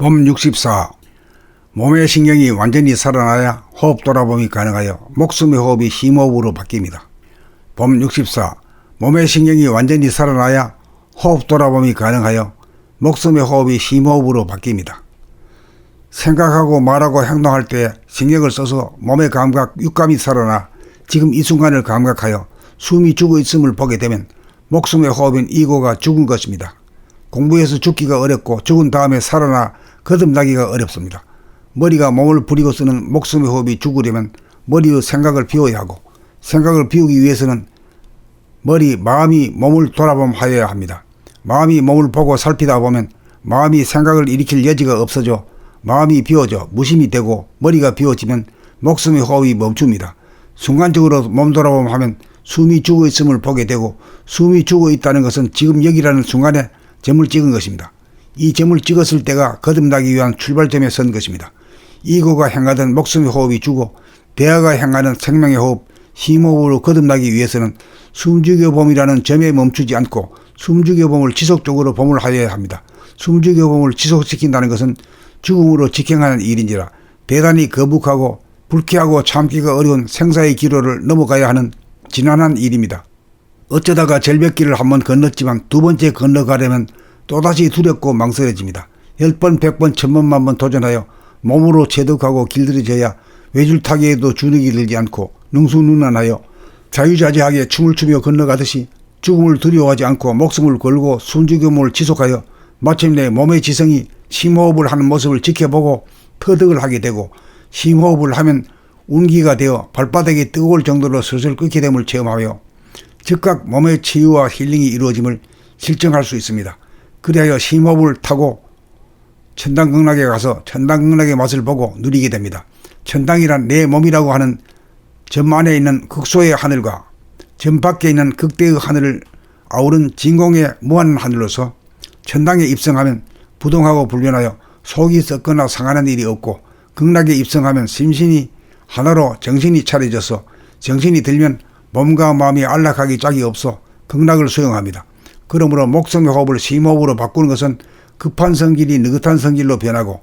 범 64. 몸의 신경이 완전히 살아나야 호흡 돌아봄이 가능하여 목숨의 호흡이 심호흡으로 바뀝니다. 범 64. 몸의 신경이 완전히 살아나야 호흡 돌아봄이 가능하여 목숨의 호흡이 심호흡으로 바뀝니다. 생각하고 말하고 행동할 때 신경을 써서 몸의 감각, 육감이 살아나 지금 이 순간을 감각하여 숨이 죽어 있음을 보게 되면 목숨의 호흡인 이고가 죽은 것입니다. 공부해서 죽기가 어렵고 죽은 다음에 살아나 거듭나기가 어렵습니다. 머리가 몸을 부리고 쓰는 목숨의 호흡이 죽으려면 머리의 생각을 비워야 하고 생각을 비우기 위해서는 머리, 마음이 몸을 돌아봄하여야 합니다. 마음이 몸을 보고 살피다 보면 마음이 생각을 일으킬 여지가 없어져 마음이 비워져 무심이 되고 머리가 비워지면 목숨의 호흡이 멈춥니다. 순간적으로 몸 돌아봄 하면 숨이 죽어 있음을 보게 되고 숨이 죽어 있다는 것은 지금 여기라는 순간에 점을 찍은 것입니다. 이 점을 찍었을 때가 거듭나기 위한 출발점에 선 것입니다. 이고가 행하던 목숨의 호흡이 죽어 대화가 행하는 생명의 호흡, 심호흡으로 거듭나기 위해서는 숨죽여 봄이라는 점에 멈추지 않고 숨죽여 봄을 지속적으로 봄을 하여야 합니다. 숨죽여 봄을 지속시킨다는 것은 죽음으로 직행하는 일인지라 대단히 거북하고 불쾌하고 참기가 어려운 생사의 기로를 넘어가야 하는 지난한 일입니다. 어쩌다가 절벽길을 한번 건넜지만 두 번째 건너가려면 또다시 두렵고 망설여집니다. 열 번, 백 번, 천번, 만번 도전하여 몸으로 체득하고 길들여져야 외줄타기에도 주눅이 들지 않고 능수능란하여 자유자재하게 춤을 추며 건너가듯이 죽음을 두려워하지 않고 목숨을 걸고 순주교목을 지속하여 마침내 몸의 지성이 심호흡을 하는 모습을 지켜보고 터득을 하게 되고 심호흡을 하면 운기가 되어 발바닥이 뜨거울 정도로 슬슬 끓게 됨을 체험하며 즉각 몸의 치유와 힐링이 이루어짐을 실증할 수 있습니다. 그리하여 심호흡을 타고 천당극락에 가서 천당극락의 맛을 보고 누리게 됩니다. 천당이란 내 몸이라고 하는 점 안에 있는 극소의 하늘과 점 밖에 있는 극대의 하늘을 아우른 진공의 무한 하늘로서 천당에 입성하면 부동하고 불변하여 속이 썩거나 상하는 일이 없고 극락에 입성하면 심신이 하나로 정신이 차려져서 정신이 들면 몸과 마음이 안락하기 짝이 없어 극락을 수용합니다. 그러므로 목숨의 호흡을 심호흡으로 바꾸는 것은 급한 성질이 느긋한 성질로 변하고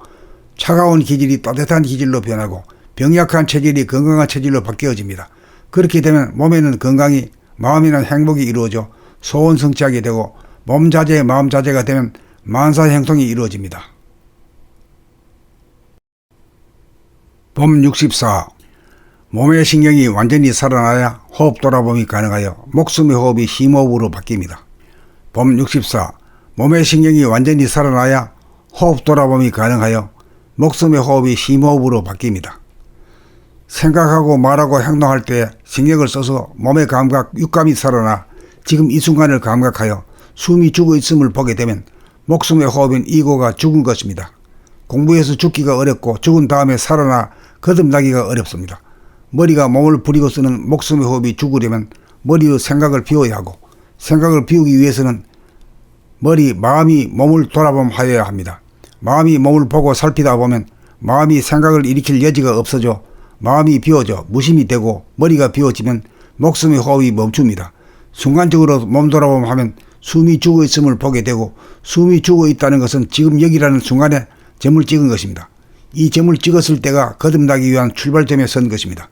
차가운 기질이 따뜻한 기질로 변하고 병약한 체질이 건강한 체질로 바뀌어집니다. 그렇게 되면 몸에는 건강이 마음에는 행복이 이루어져 소원 성취하게 되고 몸 자재 마음 자재가 되면 만사 행통이 이루어집니다. 봄 64. 몸의 신경이 완전히 살아나야 호흡 돌아봄이 가능하여 목숨의 호흡이 심호흡으로 바뀝니다. 봄 64. 몸의 신경이 완전히 살아나야 호흡 돌아봄이 가능하여 목숨의 호흡이 심호흡으로 바뀝니다. 생각하고 말하고 행동할 때 신경을 써서 몸의 감각, 육감이 살아나 지금 이 순간을 감각하여 숨이 죽어 있음을 보게 되면 목숨의 호흡인 이고가 죽은 것입니다. 공부해서 죽기가 어렵고 죽은 다음에 살아나 거듭나기가 어렵습니다. 머리가 몸을 부리고 쓰는 목숨의 호흡이 죽으려면 머리의 생각을 비워야 하고 생각을 비우기 위해서는 머리, 마음이 몸을 돌아봄 하여야 합니다. 마음이 몸을 보고 살피다 보면 마음이 생각을 일으킬 여지가 없어져 마음이 비워져 무심이 되고 머리가 비워지면 목숨의 호흡이 멈춥니다. 순간적으로 몸 돌아봄 하면 숨이 죽어 있음을 보게 되고 숨이 죽어 있다는 것은 지금 여기라는 순간에 점을 찍은 것입니다. 이 점을 찍었을 때가 거듭나기 위한 출발점에 선 것입니다.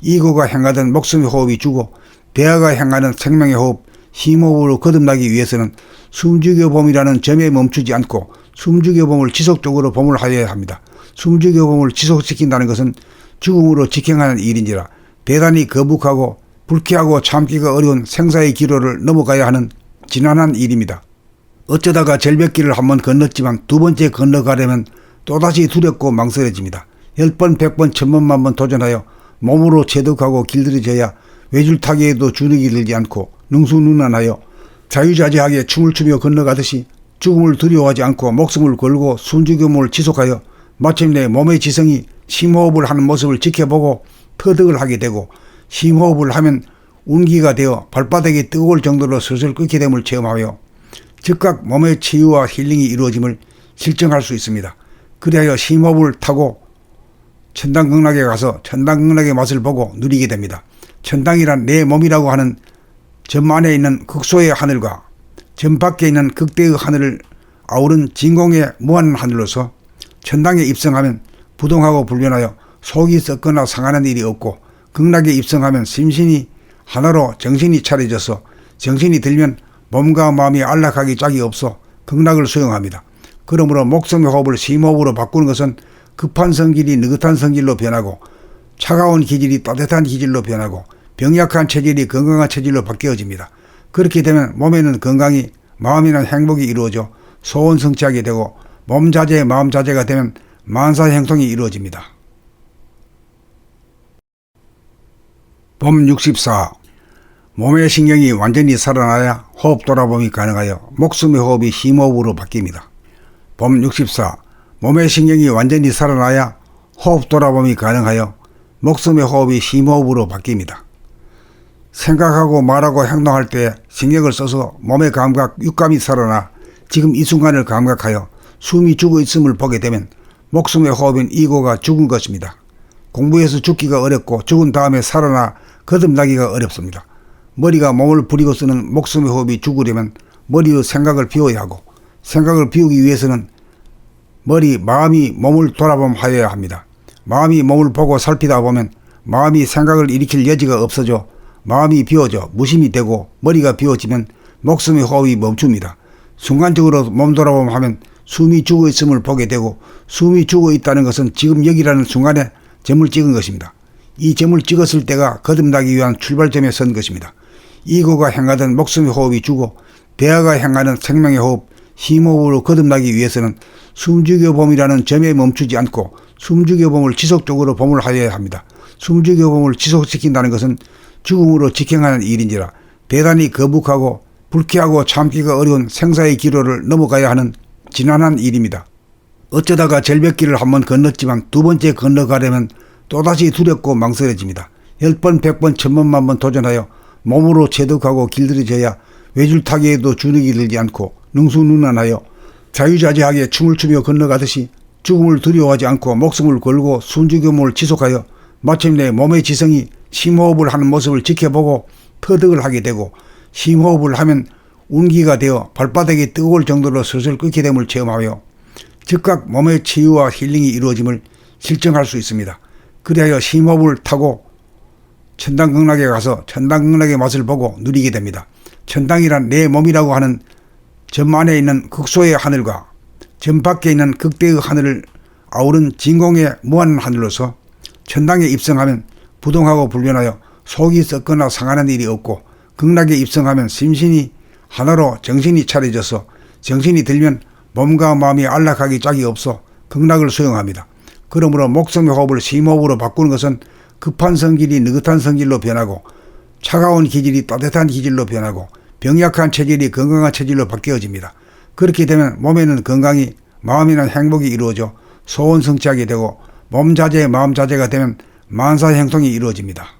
이고가 행하던 목숨의 호흡이 죽어 대화가 행하는 생명의 호흡, 심호흡으로 거듭나기 위해서는 숨죽여 봄이라는 점에 멈추지 않고 숨죽여 봄을 지속적으로 봄을 하여야 합니다. 숨죽여 봄을 지속시킨다는 것은 죽음으로 직행하는 일인지라 대단히 거북하고 불쾌하고 참기가 어려운 생사의 기로를 넘어가야 하는 지난한 일입니다. 어쩌다가 절벽길을 한번 건넜지만 두 번째 건너가려면 또다시 두렵고 망설여집니다. 열 번, 백 번, 천번, 만번 도전하여 몸으로 체득하고 길들여져야 외줄타기에도 주눅이 들지 않고 능수능란하여 자유자재하게 춤을 추며 건너가듯이 죽음을 두려워하지 않고 목숨을 걸고 순주교목을 지속하여 마침내 몸의 지성이 심호흡을 하는 모습을 지켜보고 터득을 하게 되고 심호흡을 하면 운기가 되어 발바닥이 뜨거울 정도로 슬슬 끓게 됨을 체험하며 즉각 몸의 치유와 힐링이 이루어짐을 실증할 수 있습니다. 그리하여 심호흡을 타고 천당극락에 가서 천당극락의 맛을 보고 누리게 됩니다. 천당이란 내 몸이라고 하는 점 안에 있는 극소의 하늘과 점 밖에 있는 극대의 하늘을 아우른 진공의 무한 하늘로서 천당에 입성하면 부동하고 불변하여 속이 썩거나 상하는 일이 없고 극락에 입성하면 심신이 하나로 정신이 차려져서 정신이 들면 몸과 마음이 안락하기 짝이 없어 극락을 수용합니다. 그러므로 목숨의 호흡을 심호흡으로 바꾸는 것은 급한 성질이 느긋한 성질로 변하고 차가운 기질이 따뜻한 기질로 변하고 병약한 체질이 건강한 체질로 바뀌어집니다. 그렇게 되면 몸에는 건강이 마음에는 행복이 이루어져 소원 성취하게 되고 몸 자제 마음 자제가 되면 만사 형통이 이루어집니다. 봄 64. 몸의 신경이 완전히 살아나야 호흡 돌아봄이 가능하여 목숨의 호흡이 심호흡으로 바뀝니다. 봄 64. 몸의 신경이 완전히 살아나야 호흡 돌아봄이 가능하여 목숨의 호흡이 심호흡으로 바뀝니다. 생각하고 말하고 행동할 때 신경을 써서 몸의 감각, 육감이 살아나 지금 이 순간을 감각하여 숨이 죽어 있음을 보게 되면 목숨의 호흡인 이고가 죽은 것입니다. 공부해서 죽기가 어렵고 죽은 다음에 살아나 거듭나기가 어렵습니다. 머리가 몸을 부리고 쓰는 목숨의 호흡이 죽으려면 머리의 생각을 비워야 하고 생각을 비우기 위해서는 머리, 마음이 몸을 돌아봄하여야 합니다. 마음이 몸을 보고 살피다 보면 마음이 생각을 일으킬 여지가 없어져 마음이 비워져 무심이 되고 머리가 비워지면 목숨의 호흡이 멈춥니다. 순간적으로 몸 돌아봄 하면 숨이 죽어 있음을 보게 되고 숨이 죽어 있다는 것은 지금 여기라는 순간에 점을 찍은 것입니다. 이 점을 찍었을 때가 거듭나기 위한 출발점에 선 것입니다. 이고가 행하던 목숨의 호흡이 죽어 대화가 행하는 생명의 호흡, 심호흡으로 거듭나기 위해서는 숨죽여 봄이라는 점에 멈추지 않고 숨죽여 봄을 지속적으로 봄을 하여야 합니다. 숨죽여 봄을 지속시킨다는 것은 죽음으로 직행하는 일인지라 대단히 거북하고 불쾌하고 참기가 어려운 생사의 기로를 넘어가야 하는 지난한 일입니다. 어쩌다가 절벽길을 한번 건넜지만 두 번째 건너가려면 또다시 두렵고 망설여집니다. 열 번, 백 번, 천번, 만번 도전하여 몸으로 체득하고 길들여져야 외줄타기에도 주눅이 들지 않고 능수능란하여 자유자재하게 춤을 추며 건너가듯이 죽음을 두려워하지 않고 목숨을 걸고 순주교목을 지속하여 마침내 몸의 지성이 심호흡을 하는 모습을 지켜보고 터득을 하게 되고 심호흡을 하면 운기가 되어 발바닥이 뜨거울 정도로 슬슬 끓게 됨을 체험하여 즉각 몸의 치유와 힐링이 이루어짐을 실증할 수 있습니다. 그리하여 심호흡을 타고 천당극락에 가서 천당극락의 맛을 보고 누리게 됩니다. 천당이란 내 몸이라고 하는 점 안에 있는 극소의 하늘과 점 밖에 있는 극대의 하늘을 아우른 진공의 무한 하늘로서 천당에 입성하면 부동하고 불변하여 속이 썩거나 상하는 일이 없고 극락에 입성하면 심신이 하나로 정신이 차려져서 정신이 들면 몸과 마음이 안락하기 짝이 없어 극락을 수용합니다. 그러므로 목숨의 호흡을 심호흡으로 바꾸는 것은 급한 성질이 느긋한 성질로 변하고 차가운 기질이 따뜻한 기질로 변하고 병약한 체질이 건강한 체질로 바뀌어집니다. 그렇게 되면 몸에는 건강이 마음에는 행복이 이루어져 소원 성취하게 되고 몸 자제 마음 자제가 되면 만사 형통이 이루어집니다.